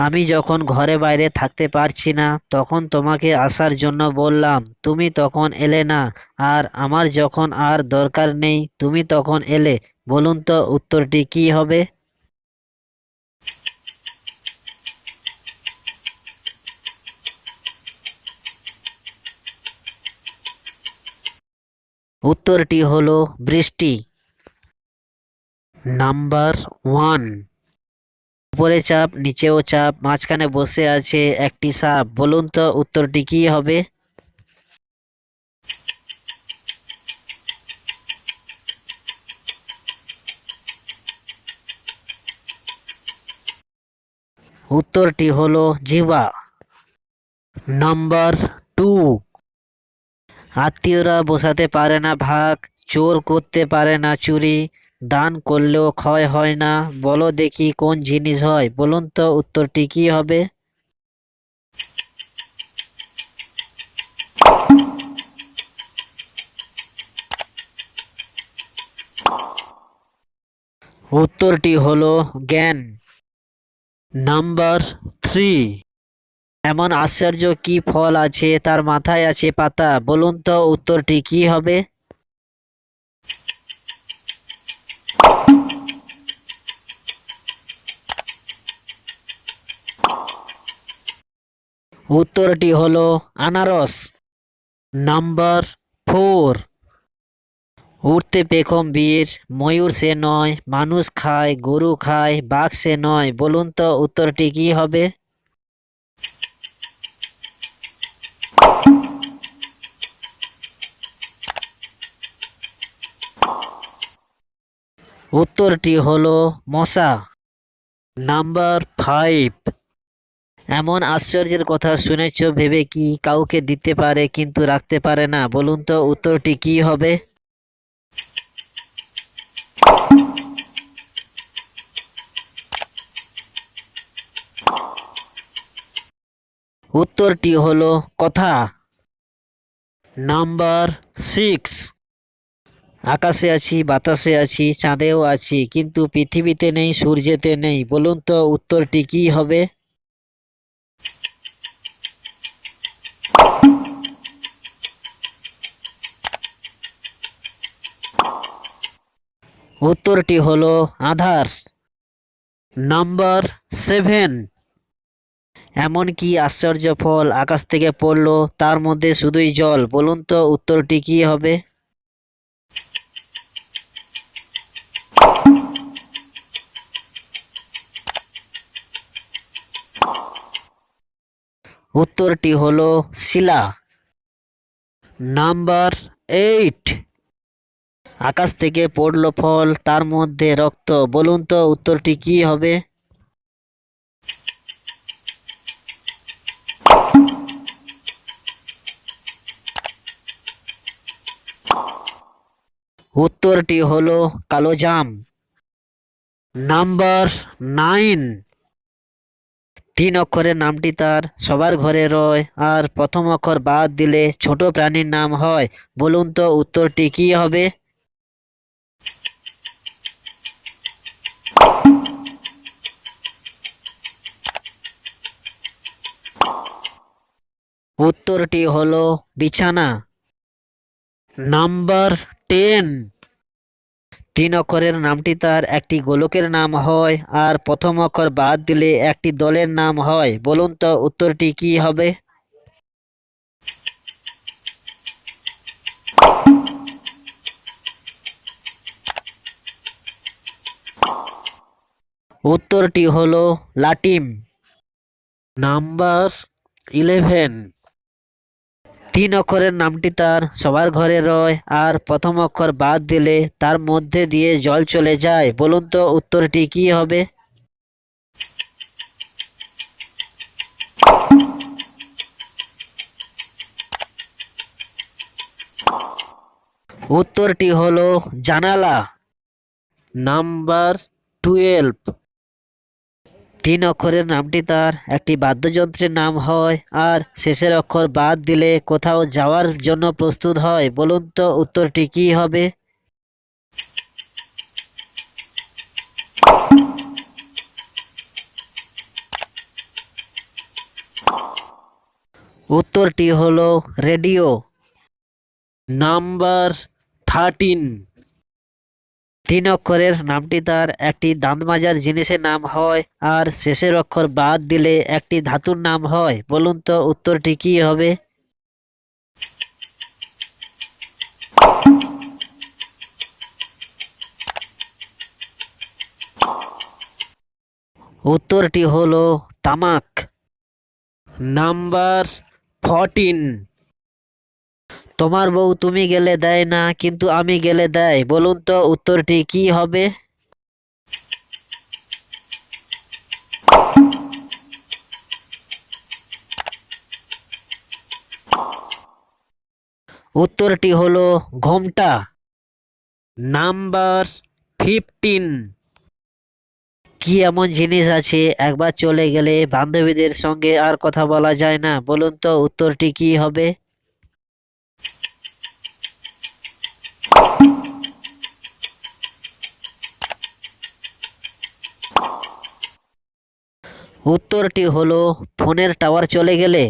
আমি যখন ঘরে বাইরে থাকতে পারছি না, তখন তোমাকে আসার জন্য বললাম, তুমি তখন এলে না, আর আমার যখন আর দরকার নেই, তুমি তখন এলে। বলুন তো উত্তরটি কি হবে? উত্তরটি হলো বৃষ্টি। Number one. উপরে চাপ, নিচেও চাপ, মাঝখানে বসে আছে একটি সাপ। বলুন তো উত্তরটি কি হবে? উত্তরটি হলো জিবা নাম্বার টু। আত্মীয়রা বসাতে পারে না ভাগ, চোর করতে পারে না চুরি। দান করলেও ক্ষয় হয় না। বলো দেখি কোন জিনিস হয়। বলুন তো উত্তরটি কি হবে? উত্তরটি হলো জ্ঞান। Number three. এমন আশ্চর্য কি ফল আছে? তার মাথায় আছে পাতা। বলুন তো উত্তরটি কি হবে? উত্তরটি হলো আনারস। Number four. উঠতে পেখম বীর, ময়ূর সে নয়, মানুষ খায়, গরু খায়, বাঘ সে নয়, বলুন তো উত্তরটি কি হবে? উত্তরটি হলো মশা। Number five. এমন আশ্চর্যের কথা শুনেছ, ভেবে কি কাউকে দিতে পারে কিন্তু রাখতে পারে না? বলুন তো, উত্তরটি কি হবে? উত্তরটি হলো কথা। Number six. আকাশে আছি, বাতাসে আছি, চাঁদেও আছি, কিন্তু পৃথিবীতে নেই, সূর্যেতে নেই। বলুন তো, উত্তরটি কি হবে? উত্তরটি হলো আধার। Number seven. এমন কি আশ্চর্য ফল আকাশ থেকে পড়ল, তার মধ্যে শুধুই জল? বলুন তো উত্তরটি কি হবে? উত্তরটি হলো শিলা। Number eight. আকাশ থেকে পড়ল ফল, তার মধ্যে রক্ত। বলুন তো, উত্তরটি কি হবে? উত্তরটি হলো কালোজাম নাম্বার নাইন। তিন অক্ষরের নামটি তার, সবার ঘরে রয়, আর প্রথম অক্ষর বাদ দিলে ছোট প্রাণীর নাম হয়। বলুন তো, উত্তরটি কি হবে? উত্তরটি হলো বিছানা। Number ten. তিন অক্ষরের নামটি তার একটি গোলকের নাম হয় আর প্রথম অক্ষর বাদ দিলে একটি দলের নাম হয়। বলুন তো উত্তরটি কি হবে? উত্তরটি হলো লাটিম। Number eleven. তিন অক্ষরের নামটি তার সবার ঘরে রয় আর প্রথম অক্ষর বাদ দিলে তার মধ্যে দিয়ে জল চলে যায়। বলুন তো উত্তরটি কি হবে? উত্তরটি হলো জানালা। Number twelve. তিন অক্ষরের নামটি তার। একটি বাদ্যযন্ত্রের নাম হয়, আর শেষের অক্ষর বাদ দিলে কোথাও যাওয়ার জন্য প্রস্তুত হয়। বলুন তো উত্তরটি কী হবে? উত্তরটি হলো রেডিও। Number thirteen. তিন অক্ষরের নামটি তার, একটি দাঁত মাজার জিনিসের নাম হয়, আর শেষের অক্ষর বাদ দিলে একটি ধাতুর নাম হয়। বলুন তো উত্তরটি কি হবে? উত্তরটি হলো তামাক। Number fourteen. তোমার বউ তুমি গেলে দেয় না, কিন্তু আমি গেলে দেয়। বলুন তো উত্তরটি কি হবে? উত্তরটি হলো ঘোমটা। Number fifteen. কি এমন জিনিস আছে? একবার চলে গেলে বান্ধবীদের সঙ্গে আর কথা বলা যায় না। বলুন তো উত্তরটি কি হবে? উত্তরটি হলো ফোনের টাওয়ার চলে গেলে